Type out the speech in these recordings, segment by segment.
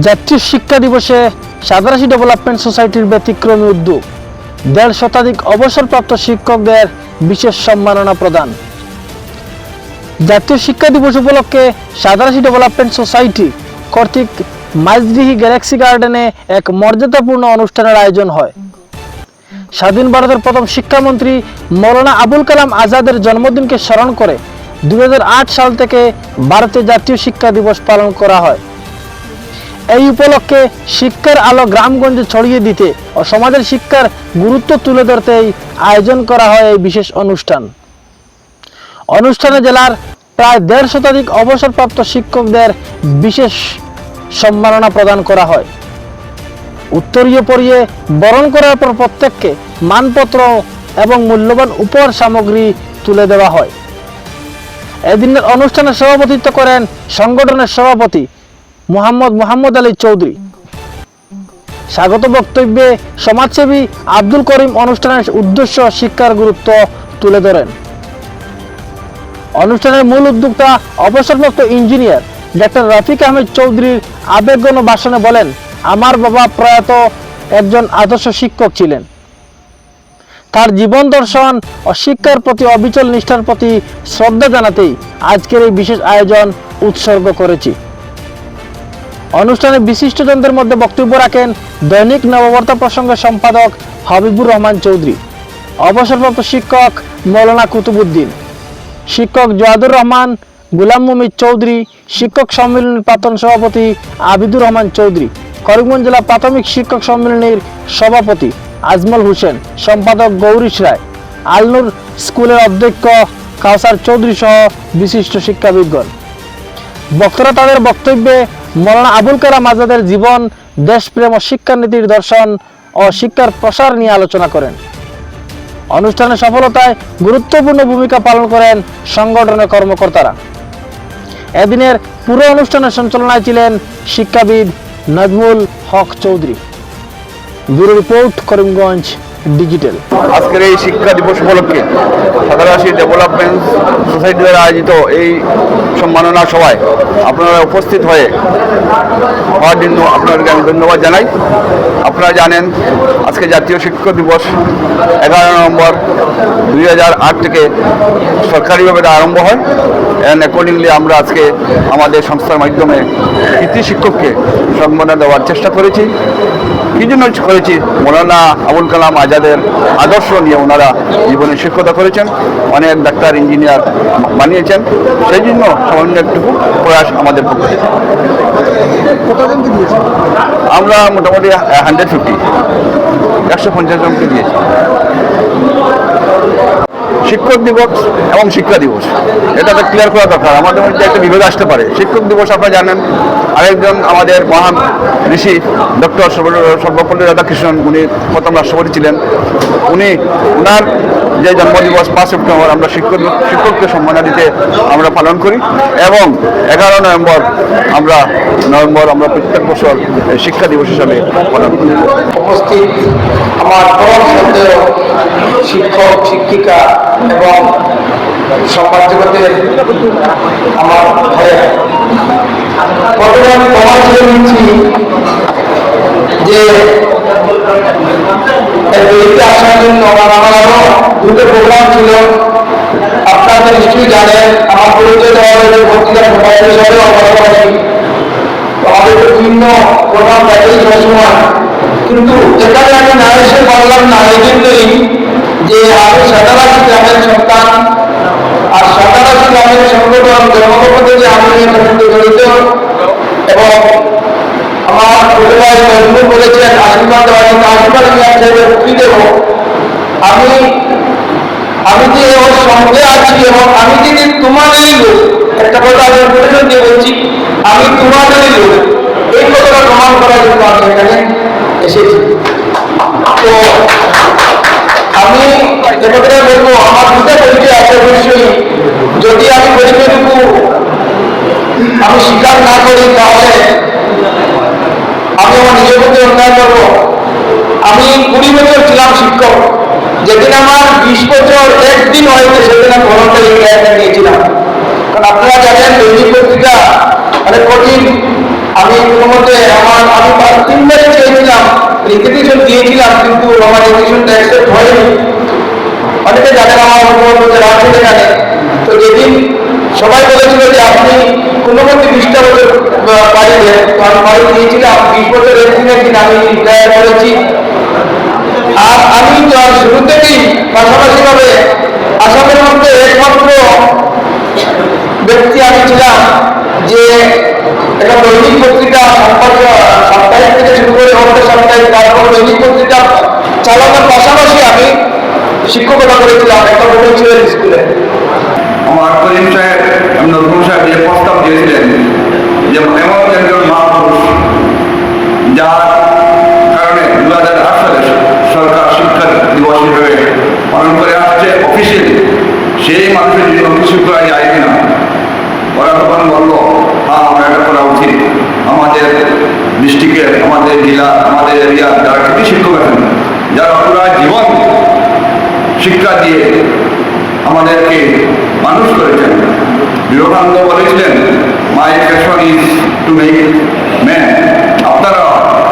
জাতীয় শিক্ষা দিবসে সাদারাশি ডেভেলপমেন্ট সোসাইটির ব্যতিক্রমী উদ্যোগ। দেড় শতাধিক অবসরপ্রাপ্ত শিক্ষকদের বিশেষ সম্মাননা প্রদান। জাতীয় শিক্ষা দিবস উপলক্ষে সাদারাশি ডেভেলপমেন্ট সোসাইটি কর্তৃক মাইজদিহি গ্যালাক্সি গার্ডেনে এক মর্যাদাপূর্ণ অনুষ্ঠানের আয়োজন হয়। স্বাধীন ভারতের প্রথম শিক্ষামন্ত্রী মৌলানা আবুল কালাম আজাদের জন্মদিনকে স্মরণ করে দু হাজার আট সাল থেকে ভারতে জাতীয় শিক্ষা দিবস পালন করা হয়। এই উপলক্ষে শিক্ষার আলো গ্রামগঞ্জে ছড়িয়ে দিতে ও সমাজের শিক্ষার গুরুত্ব তুলে ধরতেই আয়োজন করা হয় এই বিশেষ অনুষ্ঠান। অনুষ্ঠানে জেলার প্রায় দেড় শতাধিক অবসরপ্রাপ্ত শিক্ষকদের বিশেষ সম্মাননা প্রদান করা হয়। উত্তরীয় পরিয়ে বরণ করার পর প্রত্যেককে মানপত্র এবং মূল্যবান উপহার সামগ্রী তুলে দেওয়া হয়। এদিনের অনুষ্ঠানে সভাপতিত্ব করেন সংগঠনের সভাপতি মোহাম্মদ মোহাম্মদ আলী চৌধুরী। স্বাগত বক্তব্যে সমাজসেবী আব্দুল করিম অনুষ্ঠানের উদ্দেশ্য শিক্ষার গুরুত্ব তুলে ধরেন। অনুষ্ঠানের মূল উদ্যোক্তা, অবসরপ্রাপ্ত ইঞ্জিনিয়ার ডাক্তার রফিক আহমেদ চৌধুরীর আবেগঘন ভাষণে বলেন, আমার বাবা প্রয়াত একজন আদর্শ শিক্ষক ছিলেন। তার জীবন দর্শন ও শিক্ষার প্রতি অবিচল নিষ্ঠার প্রতি শ্রদ্ধা জানাতেই আজকের এই বিশেষ আয়োজন উৎসর্গ করেছি। অনুষ্ঠানে বিশিষ্টজনদের মধ্যে বক্তব্য রাখেন দৈনিক নববর্তা প্রসঙ্গের সম্পাদক হাবিবুর রহমান চৌধুরী। অবসরপ্রাপ্ত শিক্ষক মৌলানা কুতুবুদ্দিন। শিক্ষক জোয়াদুর রহমান, গুলাম মুমিদ চৌধুরী, শিক্ষক সম্মেলনীর প্রাক্তন সভাপতি আবিদুর রহমান চৌধুরী, করিমগঞ্জ জেলা প্রাথমিক শিক্ষক সম্মেলনের সভাপতি আজমল হোসেন, সম্পাদক গৌরীশ রায়, আলনুর স্কুলের অধ্যক্ষ কাউসার চৌধুরী সহ বিশিষ্ট শিক্ষাবিদগণ। বক্তারা তাদের বক্তব্যে মৌলানা আবুল কালাম আজাদের জীবন, দেশপ্রেম ও শিক্ষানীতির দর্শন ও শিক্ষার প্রসার নিয়ে আলোচনা করেন। অনুষ্ঠানের সফলতায় গুরুত্বপূর্ণ ভূমিকা পালন করেন সংগঠনের কর্মকর্তারা। এদিনের পুরো অনুষ্ঠানের সঞ্চালনায় ছিলেন শিক্ষাবিদ Nazmul Haque Chowdhury. Bureau report Karimganj. Digital আজকের এই শিক্ষা দিবস উপলক্ষে সাদারাশি ডেভেলপমেন্ট সোসাইটি দ্বারা আয়োজিত এই সম্মাননা সভায় আপনারা উপস্থিত হয়ে হওয়ার জন্য আপনাদেরকে আমি ধন্যবাদ জানাই। আপনারা জানেন আজকে জাতীয় শিক্ষক দিবস এগারো নভেম্বর দুই হাজার আট থেকে সরকারিভাবে আরম্ভ হয়। অ্যান্ড অ্যাকর্ডিংলি আমরা আজকে আমাদের সংস্থার মাধ্যমে কৃতি শিক্ষককে সম্মাননা দেওয়ার চেষ্টা করেছি। কি জন্য করেছি। মৌলানা আবুল কালাম আজাদের আদর্শ নিয়ে ওনারা জীবনে শিক্ষকতা করেছেন অনেক ডাক্তার ইঞ্জিনিয়ার বানিয়েছেন। সেই জন্য সামান্য একটুকু প্রয়াস আমাদের পক্ষে আমরা মোটামুটি হান্ড্রেড ফিফটি একশো পঞ্চাশ জনকে দিয়েছি। শিক্ষক দিবস এবং শিক্ষা দিবস। এটা তো ক্লিয়ার করা দরকার আমাদের মধ্যে একটা বিভেদ আসতে পারে। শিক্ষক দিবস আপনারা জানেন, আরেকজন আমাদের মহান ঋষি ডক্টর সর্বপল্লী রাধাকৃষ্ণন, উনি প্রথম রাষ্ট্রপতি ছিলেন। উনি ওনার যে জন্মদিবস পাঁচ সেপ্টেম্বর আমরা শিক্ষক শিক্ষককে সম্মাননা দিতে আমরা পালন করি এবং এগারো নভেম্বর আমরা নভেম্বর আমরা প্রত্যেক বছর শিক্ষা দিবস হিসাবে পালন করি। উপস্থিত আমার শিক্ষক, শিক্ষিকা এবং সমাজ জগতের আমার যে আসার জন্য দুটো প্রোগ্রাম ছিল, আপনারা নিশ্চয়ই জানেন, আমার পরিচয় দেওয়া হয়েছে বক্তৃতা প্রোভাইডার হিসাবে অপারপাশী আমাদের বিভিন্ন প্রোগ্রাম সবসময় কিন্তু এখানে আমি না এসে বললাম, না, এই জন্যই যে আমি সাদারাশি গ্রামের সন্তান, আর সাদারাশি গ্রামের সংগঠন জন্মগত থেকে আমি এটার সঙ্গে জড়িত, এবং আমার পরিবার মজবুর বলেছেন আশীর্বাদ, আমি আমি যে ওর সঙ্গে আছি এবং আমি যদি তোমাদেরই লোক, একটা কথা আমি পরিচয় দিয়ে বলছি, আমি তোমাদেরই লোক। এই কথাটা প্রমাণ করার জন্য আমি এখানে এসেছি। তো, আমি এক্ষেত্রে বলব, আমার দুটো পরিচয় আছে অবশ্যই। যদি আমি পরিচয়টুকু আমি স্বীকার না করি, তাহলে আমি আমার নিজের প্রতি অন্যায় করব। আমি কুড়ি বছর ছিলাম শিক্ষক। যেদিন আমার বিশ বছর একদিন হয়েছে সেদিন আমি ভলন্টারি ক্লাসে নিয়েছিলাম। কারণ আপনারা জানেন দৈনিক পত্রিকা মানে কঠিন। আমি কোনো মতে আমার আমি বার তিনবারই চেয়েছিলাম রিপিটিশন দিয়েছিলাম কিন্তু আমার রিপিটিশনটা অ্যাকসেপ্ট হয়নি। অনেকে জানেন আমার মুখ্যমন্ত্রী রাজনীতি জানে তো যেদিন সবাই বলেছিল যে আপনি কোনো মধ্যে বিশটা বছর আহ, বাড়ি দেন তো আমি বাড়ি দিয়েছিলাম বিশ বছর এপ্রিলের দিন আমি রিটায়ার করেছি। আর আমি তো শুরু থেকেই পাশাপাশি ভাবে আসামের মধ্যে একমাত্র ব্যক্তি আমি ছিলাম যে একটা দৈনিক পত্রিকা সাপ্তাহিক থেকে শুরু করে অর্থ সাপ্তাহিক, তারপর দৈনিক পত্রিকা চালানোর পাশাপাশি আমি শিক্ষকতা করেছিলাম, একটা ভুবনেশ্বরের স্কুলে। আমার করিম সাহেব নজরুল সাহেব যে প্রস্তাব দিয়েছিলেন যে এমন একজন মহাপুরুষ যার কারণে দু হাজার আট সালে সরকার শিক্ষা দিবস হিসেবে পালন করে আসছে অফিসিয়ালি সেই মানুষের জন্য কিছু করা যায় কিনা? ওরা তখন বলল হ্যাঁ আমরা এটা করা উচিত। আমাদের ডিস্ট্রিক্টের আমাদের জেলা, আমাদের এরিয়ার যারা কৃতি শিক্ষক আছেন, যারা পুরা জীবন শিক্ষা দিয়ে আমাদেরকে মানুষ করেছেন, বিবেকানন্দ বলেছিলেন my passion is to make man আপনারা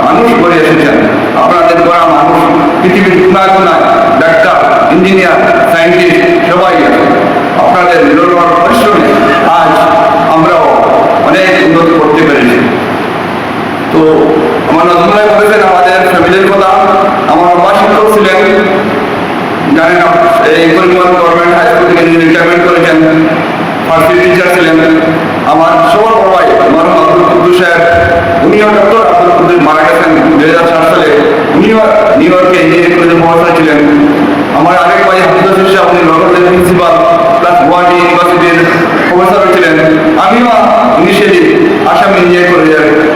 মানুষ করে এসেছেন। আপনাদের করা মানুষ পৃথিবীর কোনায় ডাক্তার ইঞ্জিনিয়ার সায়েন্টিস্ট সবাই আছে আপনাদের নিরন্তর পরিশ্রমে আজ আমরাও অনেক উন্নতি করতে পেরেছি। তো আমার নজরুল বলেছেন, আমাদের ফ্যামিলির কথা, আমার বাবা শিক্ষক ছিলেন, জানেন এই করিমগঞ্জ গভর্নমেন্ট হাই স্কুল থেকে রিটায়ারমেন্ট করেছেন ফার্স্ট টিচার ছিলেন। আমার সবার ভাই মরহম আব্দুল কুদ্দুস সাহেব উনিও ডক্টর আব্দুল কুদ্দুস মারা গেছেন দুই হাজার সাত সালে। উনিও নিউ ইয়র্কে ইঞ্জিনিয়ারিং কলেজে প্রফেসর ছিলেন। আমার আরেক ভাই হাফিজুল হোসেন সাহেব উনি লন্ডনের প্রিন্সিপাল প্রফেসর নিষেধে আসামি নিয়ে করে আছি